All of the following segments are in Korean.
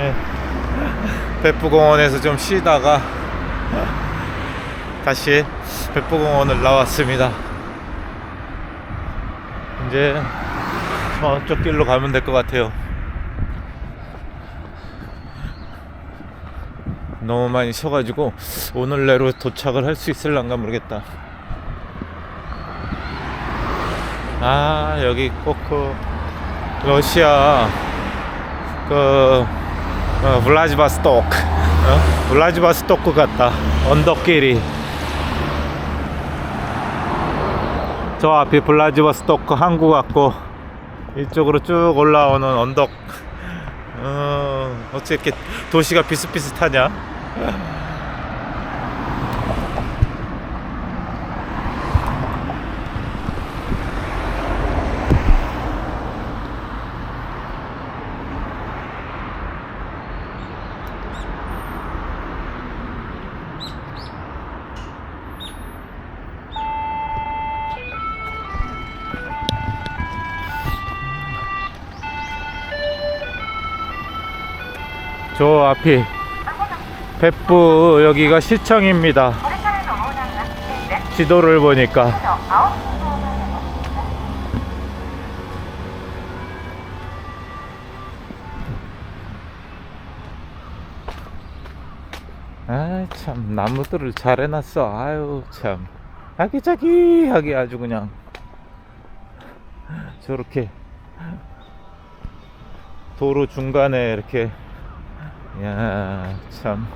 예. 백부공원에서 좀 쉬다가 다시 백부공원을 나왔습니다. 이제 저쪽 길로 가면 될 것 같아요. 너무 많이 쉬어가지고 오늘 내로 도착을 할 수 있을란가 모르겠다. 아 여기 꼭그 러시아 그 어, 블라지바스토크 어? 블라지바스토크 같다. 언덕길이. 저 앞이 블라지바스토크 항구 같고 이쪽으로 쭉 올라오는 언덕. 어, 어째 이렇게 도시가 비슷비슷하냐 앞이 백부 여기가 시청입니다. 지도를 보니까. 아 참 나무들을 잘 해놨어. 아유 참. 아기자기하게 아주 그냥. 저렇게 도로 중간에 이렇게 야 참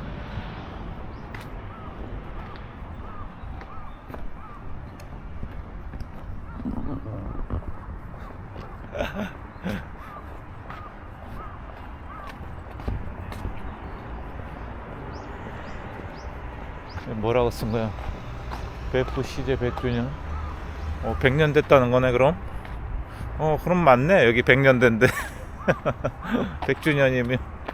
뭐라고 쓴 거야? 베프 시제 100주년? 어, 100년 됐다는 거네, 그럼? 어, 그럼 맞네. 여기 100년 된데. 100주년이면.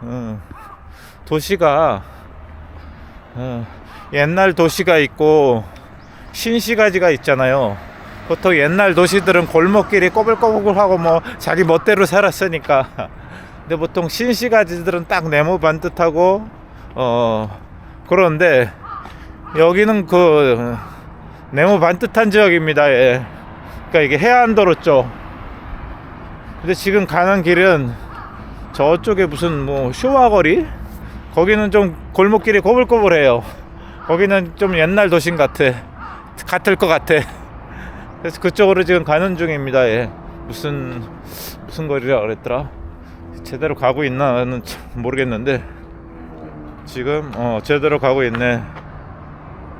어, 도시가, 어, 옛날 도시가 있고, 신시가지가 있잖아요. 보통 옛날 도시들은 골목길이 꼬불꼬불하고 뭐 자기 멋대로 살았으니까 근데 보통 신시가지들은 딱 네모 반듯하고 어 그런데 여기는 그 네모 반듯한 지역입니다. 예. 그러니까 이게 해안도로 쪽. 근데 지금 가는 길은 저쪽에 무슨 뭐 쇼와거리? 거기는 좀 골목길이 꼬불꼬불해요. 거기는 좀 옛날 도심 같아. 같을 것 같아. 그래서 그쪽으로 지금 가는 중입니다. 예. 무슨 무슨 거리라 그랬더라? 제대로 가고 있나는 참 모르겠는데 지금 어 제대로 가고 있네.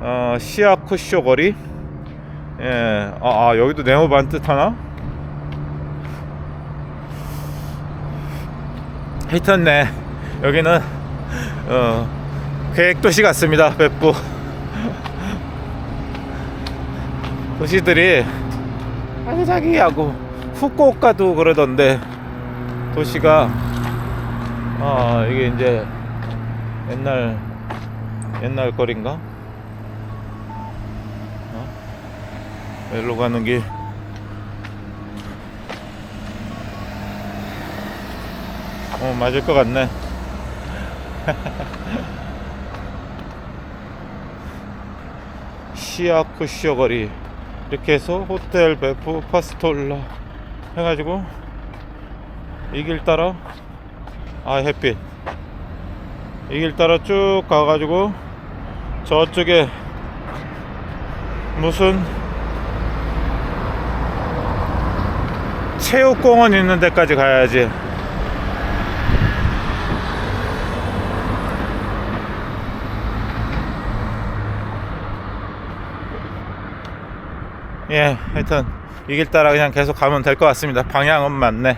어 시아쿠쇼 거리. 예. 아, 아 여기도 네모 반듯 하나? 하여튼 네 여기는 어 계획도시 같습니다. 백부. 도시들이 아기자기하고 후쿠오카도 그러던데 도시가 아 이게 이제 옛날 옛날 거리인가? 어? 일로 가는 길 어, 맞을 것 같네. 시아쿠쇼 거리. 이렇게 해서 호텔 베프 파스톨라 해가지고 이 길 따라 아 햇빛 이 길 따라 쭉 가가지고 저쪽에 무슨 체육공원 있는 데까지 가야지 예, 하여튼 이 길 따라 그냥 계속 가면 될 것 같습니다. 방향은 맞네.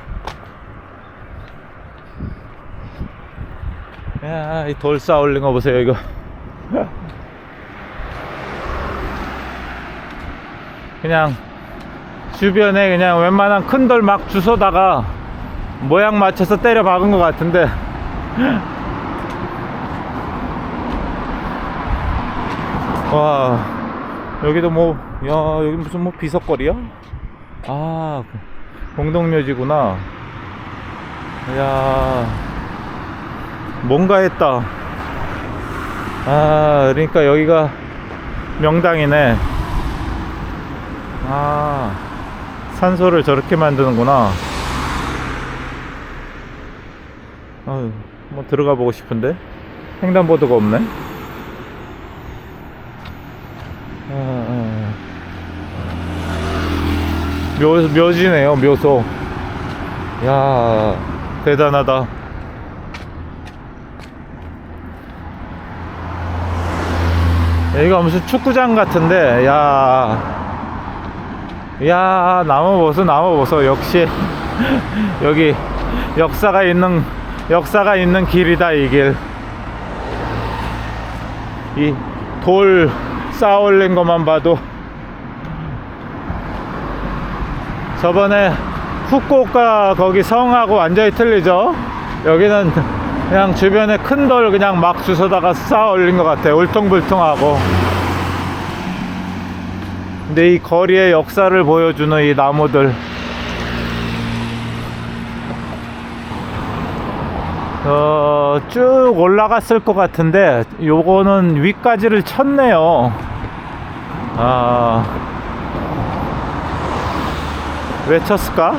야, 이 돌 쌓아 올린 거 보세요, 이거. 그냥 주변에 그냥 웬만한 큰 돌 막 주워다가 모양 맞춰서 때려 박은 것 같은데. 와, 여기도 뭐, 야, 여기 무슨 뭐 비석거리야? 아, 공동묘지구나. 야 뭔가 했다. 아, 그러니까 여기가 명당이네. 아, 산소를 저렇게 만드는구나. 아유, 뭐 들어가 보고 싶은데 횡단보도가 없네. 아, 아. 묘, 묘지네요, 묘소. 야, 대단하다. 여기가 무슨 축구장 같은데, 야. 야, 나무 보소, 나무 보소. 역시, 여기 역사가 있는, 역사가 있는 길이다, 이 길. 이 돌 쌓아 올린 것만 봐도 저번에 후쿠오카 거기 성하고 완전히 틀리죠? 여기는 그냥 주변에 큰 돌 그냥 막 주워다가 쌓아 올린 것 같아요. 울퉁불퉁하고. 근데 이 거리의 역사를 보여주는 이 나무들. 어, 쭉 올라갔을 것 같은데 요거는 위까지를 쳤네요. 아, 왜 쳤을까?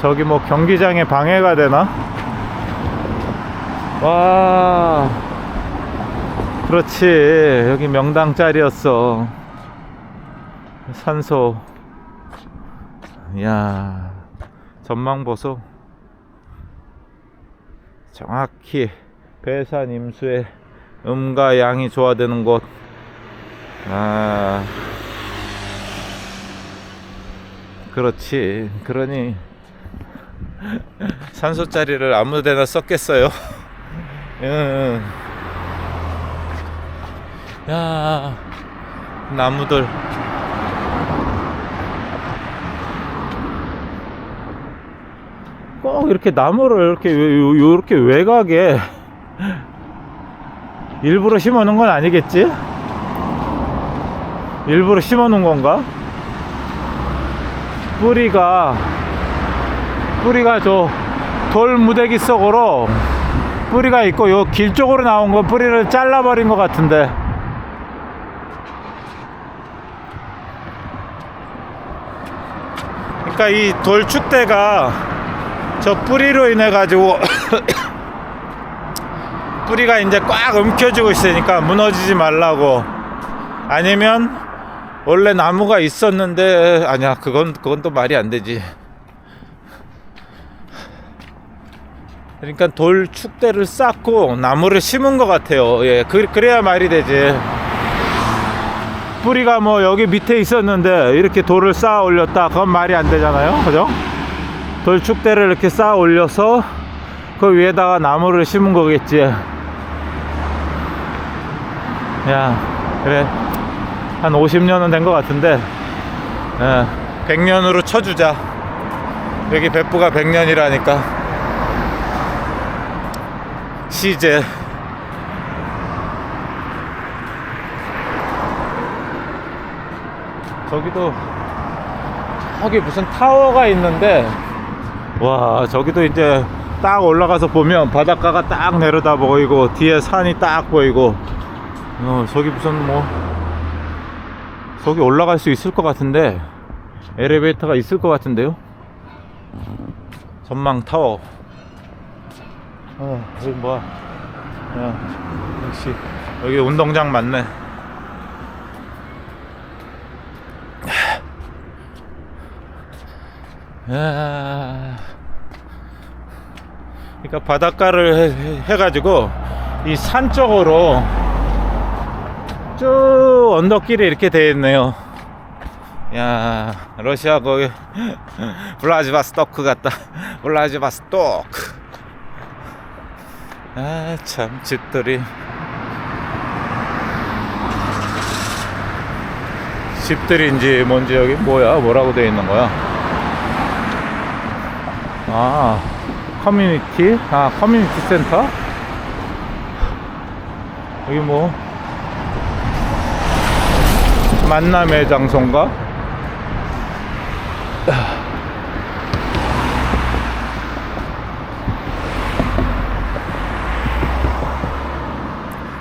저기 뭐 경기장에 방해가 되나? 와, 그렇지. 여기 명당 짤이었어. 산소. 야 전망 보소. 정확히 배산 임수의 음과 양이 조화되는 곳. 아, 그렇지. 그러니 산소짜리를 아무데나 썼겠어요. 응. 야, 나무들. 꼭 이렇게 나무를 이렇게 요렇게 외곽에 일부러 심어 놓은 건 아니겠지? 일부러 심어 놓은 건가? 뿌리가 뿌리가 저 돌 무대기 속으로 뿌리가 있고 요 길 쪽으로 나온 건 뿌리를 잘라버린 것 같은데. 그러니까 이 돌 축대가 저 뿌리로 인해 가지고 뿌리가 이제 꽉 움켜쥐고 있으니까 무너지지 말라고. 아니면 원래 나무가 있었는데 아니야 그건 그건 또 말이 안 되지. 그러니까 돌 축대를 쌓고 나무를 심은 것 같아요. 예 그, 그래야 말이 되지. 뿌리가 뭐 여기 밑에 있었는데 이렇게 돌을 쌓아 올렸다. 그건 말이 안 되잖아요. 그죠? 돌 축대를 이렇게 쌓아 올려서 그 위에다가 나무를 심은 거겠지. 야 그래 한 50년은 된 것 같은데 예, 100년으로 쳐주자. 여기 백부가 100년이라니까. 시제. 저기도 저기 무슨 타워가 있는데 와 저기도 이제 딱 올라가서 보면 바닷가가 딱 내려다 보이고 뒤에 산이 딱 보이고 어 저기 무슨 뭐 저기 올라갈 수 있을 것 같은데 엘리베이터가 있을 것 같은데요? 전망 타워. 어 여기 뭐야 야, 역시 여기 운동장 맞네. 야. 그러니까 바닷가를 해, 해가지고 이 산 쪽으로 쭉 언덕길이 이렇게 되어 있네요. 야 러시아 거기 블라지바스토크 같다. 블라지바스토크. 아 참 집들이 집들인지 뭔지 여기 뭐야 뭐라고 되어 있는 거야? 아 커뮤니티 아 커뮤니티 센터 여기 뭐 만남의 장소인가?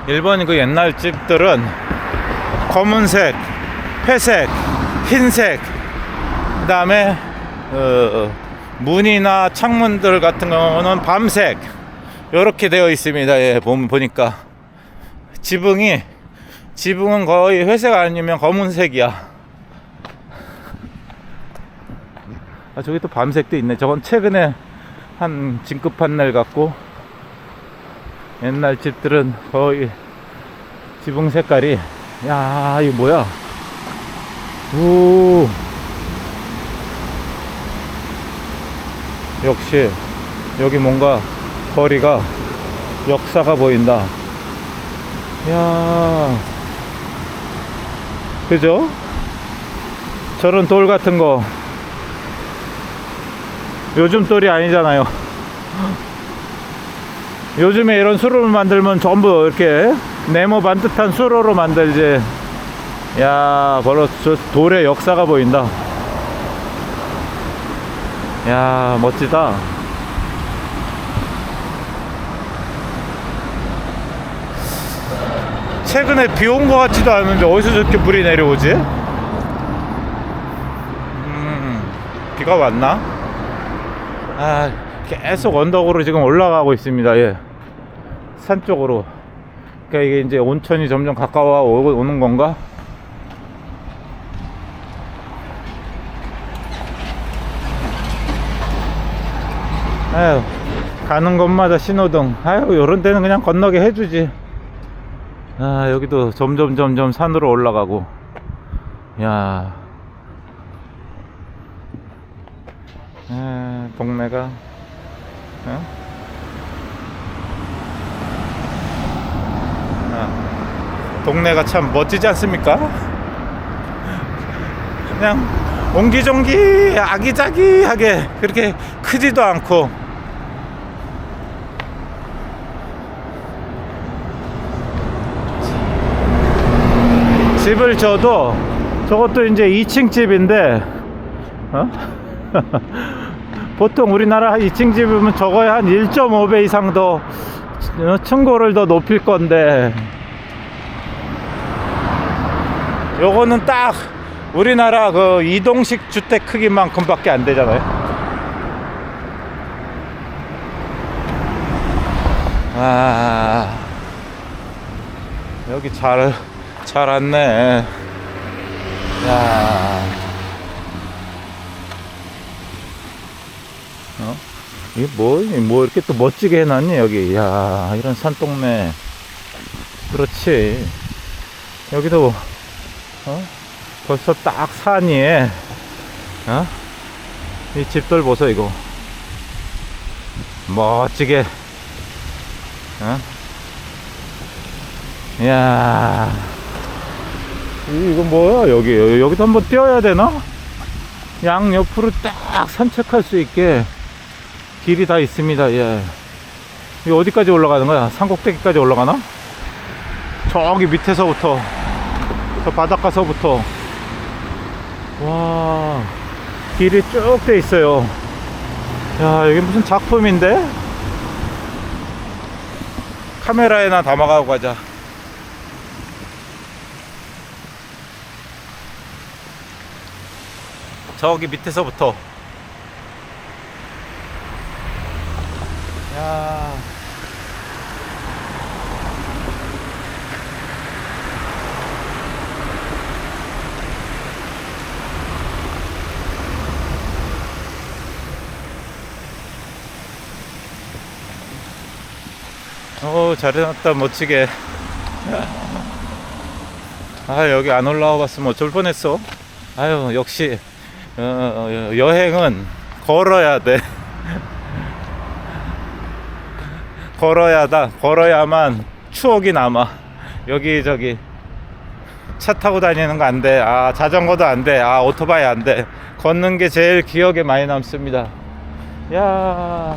일본 그 옛날 집들은 검은색, 회색, 흰색, 그 다음에 어, 문이나 창문들 같은 경우는 밤색. 이렇게 되어 있습니다. 예, 보니까. 지붕이 지붕은 거의 회색 아니면 검은색이야. 아 저기 또 밤색도 있네. 저건 최근에 한 진급 판넬 같고 옛날 집들은 거의 지붕 색깔이 야 이거 뭐야? 오 역시 여기 뭔가 거리가 역사가 보인다. 야 그죠? 저런 돌 같은 거 요즘 돌이 아니잖아요. 요즘에 이런 수로를 만들면 전부 이렇게 네모 반듯한 수로로 만들지. 야, 저 돌의 역사가 보인다. 야, 멋지다. 최근에 비 온 것 같지도 않은데 어디서 저렇게 물이 내려오지? 음, 비가 왔나? 아, 계속 언덕으로 지금 올라가고 있습니다. 예. 산 쪽으로. 그러니까 이게 이제 온천이 점점 가까워 오- 오는 건가? 아유, 가는 곳마다 신호등. 아유, 요런 데는 그냥 건너게 해주지. 아, 여기도 점점 점점 산으로 올라가고. 야. 아, 동네가 어? 아, 동네가 참 멋지지 않습니까? 그냥 옹기종기 아기자기하게 그렇게 크지도 않고 집을 져도 저것도 이제 2층 집인데 어? 보통 우리나라 2층 집이면 저거에 한 1.5배 이상 더 어, 층고를 더 높일 건데 요거는 딱 우리나라 그 이동식 주택 크기만큼 밖에 안 되잖아요. 아 여기 잘 잘 왔네. 야. 어? 이게 뭐, 뭐 이렇게 또 멋지게 해놨니, 여기. 야 이런 산동네. 그렇지. 여기도, 어? 벌써 딱산 위에, 어? 이 집들 보소, 이거. 멋지게, 어? 이야. 이- 이거 뭐야, 여기. 여기도 한번 뛰어야 되나? 양 옆으로 딱 산책할 수 있게 길이 다 있습니다. 예. 이 어디까지 올라가는 거야? 산꼭대기까지 올라가나? 저기 밑에서부터 저 바닷가서부터 와 길이 쭉 돼 있어요. 야 여기 무슨 작품인데? 카메라에나 담아가고 가자. 저기 밑에서부터 야. 어, 잘 해놨다, 멋지게. 아, 여기 안 올라와 봤으면 어쩔 뻔했어. 아유, 역시, 어, 어, 여행은 걸어야 돼. 걸어야다. 걸어야만 추억이 남아. 여기 저기 차 타고 다니는 거 안 돼. 아 자전거도 안 돼. 아 오토바이 안 돼. 걷는 게 제일 기억에 많이 남습니다. 야,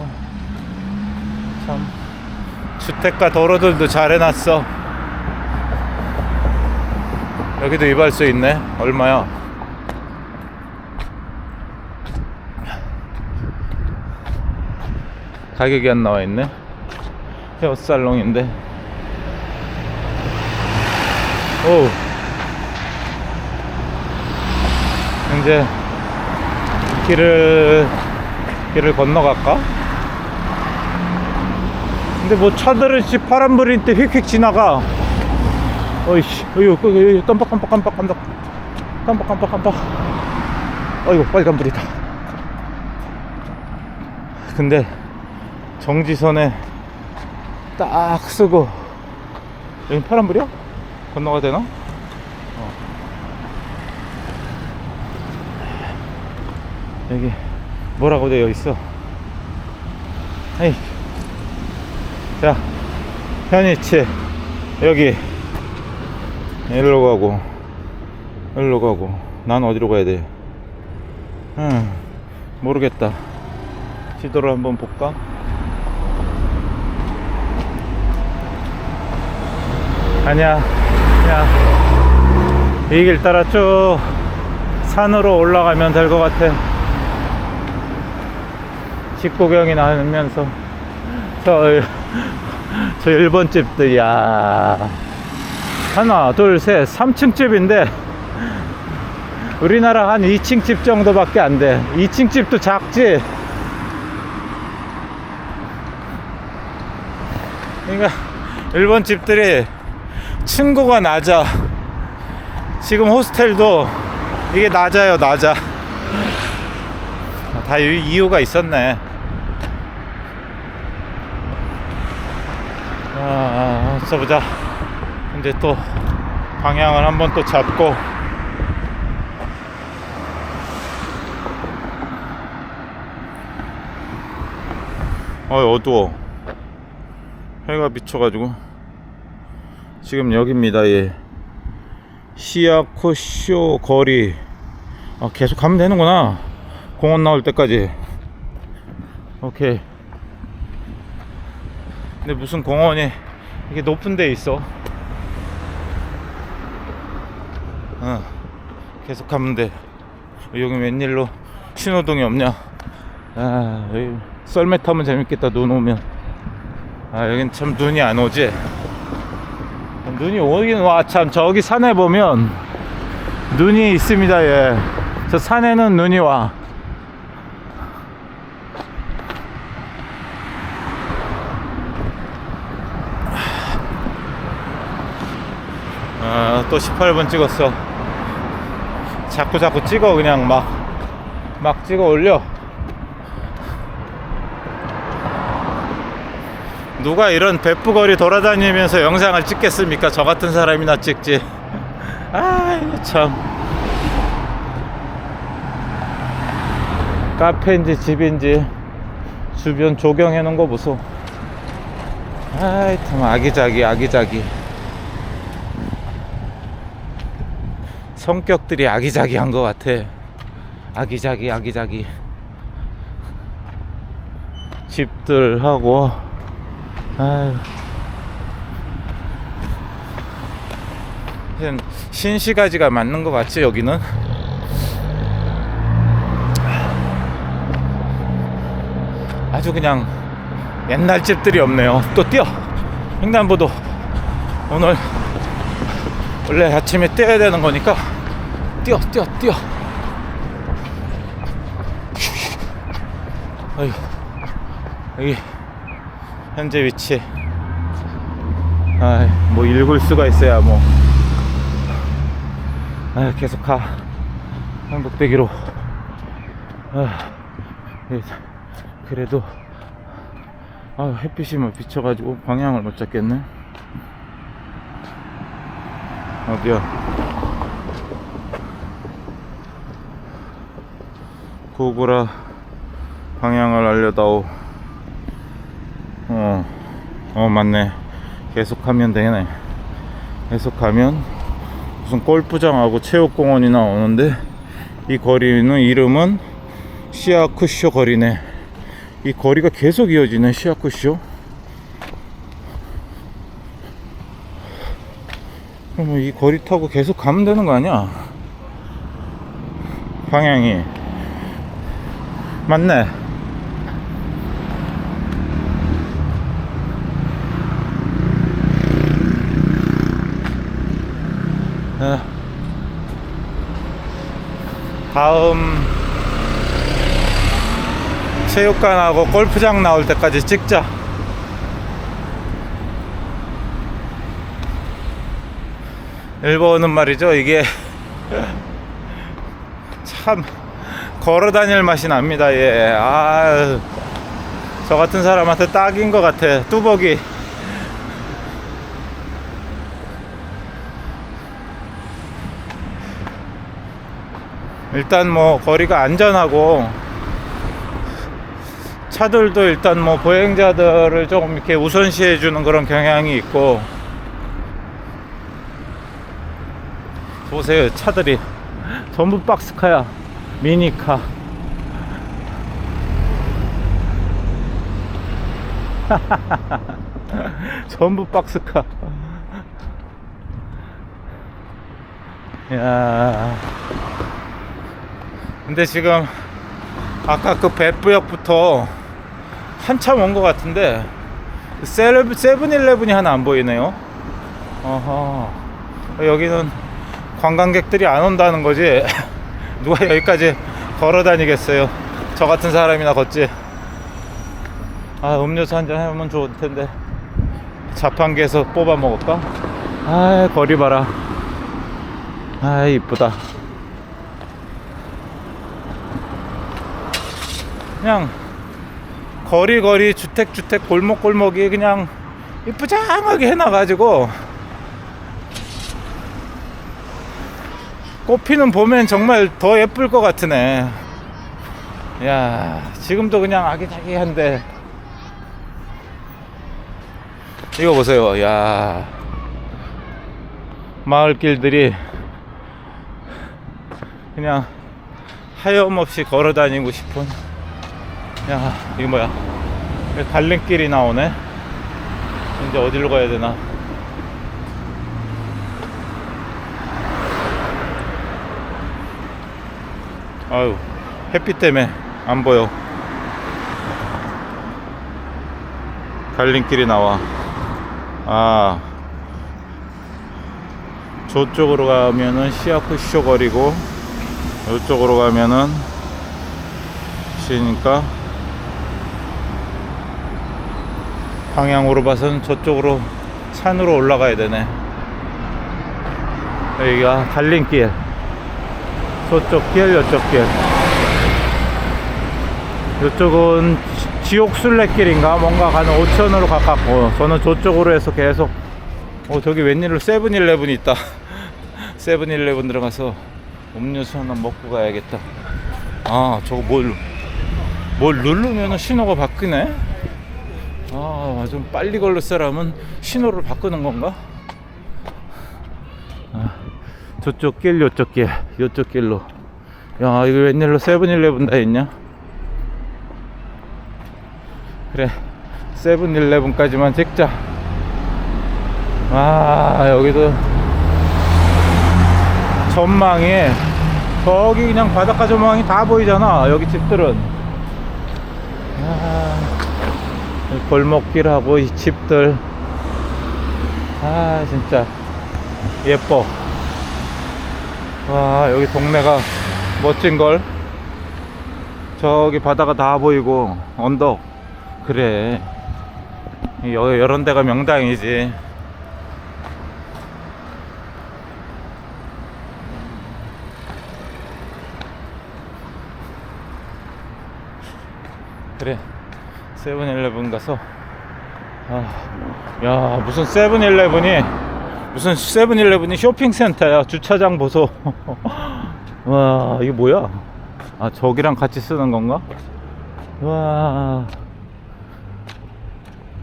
참 주택가 도로들도 잘 해놨어. 여기도 이발소 있네. 얼마야? 가격이 안 나와 있네. 헤어살롱인데. 오. 이제 길을 길을 건너갈까? 근데 뭐 차들은 씨 파란불일 때 휙휙 지나가. 어이씨, 어이구, 어이구, 깜빡 깜빡 깜빡 깜빡 깜빡 깜빡 깜빡. 어이구, 빨간불이다. 근데 정지선에 딱 쓰고 여기 파란불이야? 건너가 되나? 어. 여기 뭐라고 되어 있어? 에이. 자, 현이치 여기 일로 가고 일로 가고 난 어디로 가야 돼? 음, 모르겠다. 지도를 한번 볼까? 아니야, 그냥 이 길 따라 쭉 산으로 올라가면 될 것 같아. 집 구경이 나면서 저, 저 일본 집들, 야 하나, 둘, 셋, 3층 집인데 우리나라 한 2층 집 정도밖에 안 돼. 2층 집도 작지? 그러니까 일본 집들이 층고가 낮아. 지금 호스텔도 이게 낮아요, 낮아. 다 이- 이유가 있었네. 아, 자 보자. 이제 또 방향을 한번 또 잡고 어 어두워 해가 비쳐가지고 지금 여기입니다. 예. 시야코쇼 거리. 아 계속 가면 되는구나. 공원 나올 때까지. 오케이. 근데 무슨 공원이 이게 높은 데 있어? 어 계속 가면 돼. 여기 웬일로 신호등이 없냐? 아 여기 썰매 타면 재밌겠다 눈 오면. 아 여긴 참 눈이 안 오지 눈이 오긴 와 참 저기 산에 보면 눈이 있습니다 예 저 산에는 눈이 와 아, 또 18분 찍었어. 자꾸 자꾸 찍어 그냥 막 막 찍어 올려. 누가 이런 베프거리 돌아다니면서 영상을 찍겠습니까? 저 같은 사람이나 찍지. 아, 이거 참. 카페인지 집인지 주변 조경해 놓은 거 보소. 아이, 참 아기자기, 아기자기. 성격들이 아기자기한 것 같아. 아기자기, 아기자기. 집들하고, 아유. 신시가지가 맞는 것 같지, 여기는? 아주 그냥 옛날 집들이 없네요. 또 뛰어! 횡단보도. 오늘 원래 아침에 뛰어야 되는 거니까 뛰어 뛰어 뛰어 어휴 여기 현재 위치. 아뭐 읽을 수가 있어야 뭐. 아, 계속 가. 행복되기로. 아, 예, 그래도. 아, 햇빛이 뭐 비쳐가지고 방향을 못 잡겠네. 어디야? 고구라 방향을 알려다오. 어, 어 맞네. 계속하면 되네. 계속하면 무슨 골프장하고 체육공원이 나오는데 이 거리는 이름은 시아쿠쇼 거리네. 이 거리가 계속 이어지네 시아쿠쇼. 그러면 이 거리 타고 계속 가면 되는 거 아니야? 방향이 맞네. 다음 체육관하고 골프장 나올 때까지 찍자. 일본은 말이죠. 이게 참 걸어 다닐 맛이 납니다. 예. 아, 저 같은 사람한테 딱인 것 같아. 뚜벅이. 일단 뭐 거리가 안전하고 차들도 일단 뭐 보행자들을 조금 이렇게 우선시해 주는 그런 경향이 있고. 보세요 차들이. 전부 박스카야 미니카. 전부 박스카. 야 근데 지금 아까 그 배부역부터 한참 온 것 같은데 세븐일레븐이 하나 안 보이네요. 어허. 여기는 관광객들이 안 온다는 거지? 누가 여기까지 걸어 다니겠어요? 저 같은 사람이나 걷지? 아 음료수 한잔 하면 좋을 텐데. 자판기에서 뽑아 먹을까? 아 거리 봐라. 아 이쁘다 그냥 거리 거리 주택 주택 골목 골목이 그냥 이쁘장하게 해놔가지고 꽃피는 봄엔 정말 더 예쁠 것 같으네. 야 지금도 그냥 아기자기한데 이거 보세요. 야 마을길들이 그냥 하염없이 걸어 다니고 싶은 야 이거 뭐야? 갈림길이 나오네. 이제 어디로 가야 되나? 아유 햇빛 때문에 안 보여. 갈림길이 나와. 아 저쪽으로 가면은 시아쿠쇼 거리고 이쪽으로 가면은 시니까 방향으로 봐서는 저쪽으로 산으로 올라가야 되네. 여기가 갈림길. 저쪽 길 이쪽 길. 이쪽은 지- 지옥순례길인가? 뭔가 가는 오천으로 가깝고. 저는 저쪽으로 해서 계속 어 저기 웬일로 세븐일레븐이 있다. 세븐일레븐 들어가서 음료수 하나 먹고 가야겠다. 아 저거 뭘, 뭘 누르면 신호가 바뀌네 아, 좀 빨리 걸을 사람은 신호를 바꾸는 건가? 아, 저쪽 길, 요쪽 길, 요쪽 길로. 야, 이거 웬일로 세븐일레븐 다 있냐? 그래, 세븐일레븐까지만 찍자. 아, 여기도 전망이 저기 그냥 바닷가 전망이 다 보이잖아. 여기 집들은. 아. 이 골목길하고 이 집들. 아 진짜. 예뻐. 와 여기 동네가 멋진걸. 저기 바다가 다 보이고 언덕. 그래. 여기 이런 데가 명당이지. 그래 세븐일레븐 가서 아, 야 무슨 세븐일레븐이 무슨 세븐일레븐이 쇼핑센터야 주차장 보소. 와 이게 뭐야? 아 저기랑 같이 쓰는 건가? 와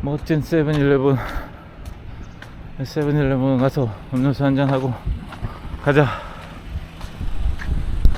멋진 세븐일레븐. 세븐일레븐 가서 음료수 한잔 하고 가자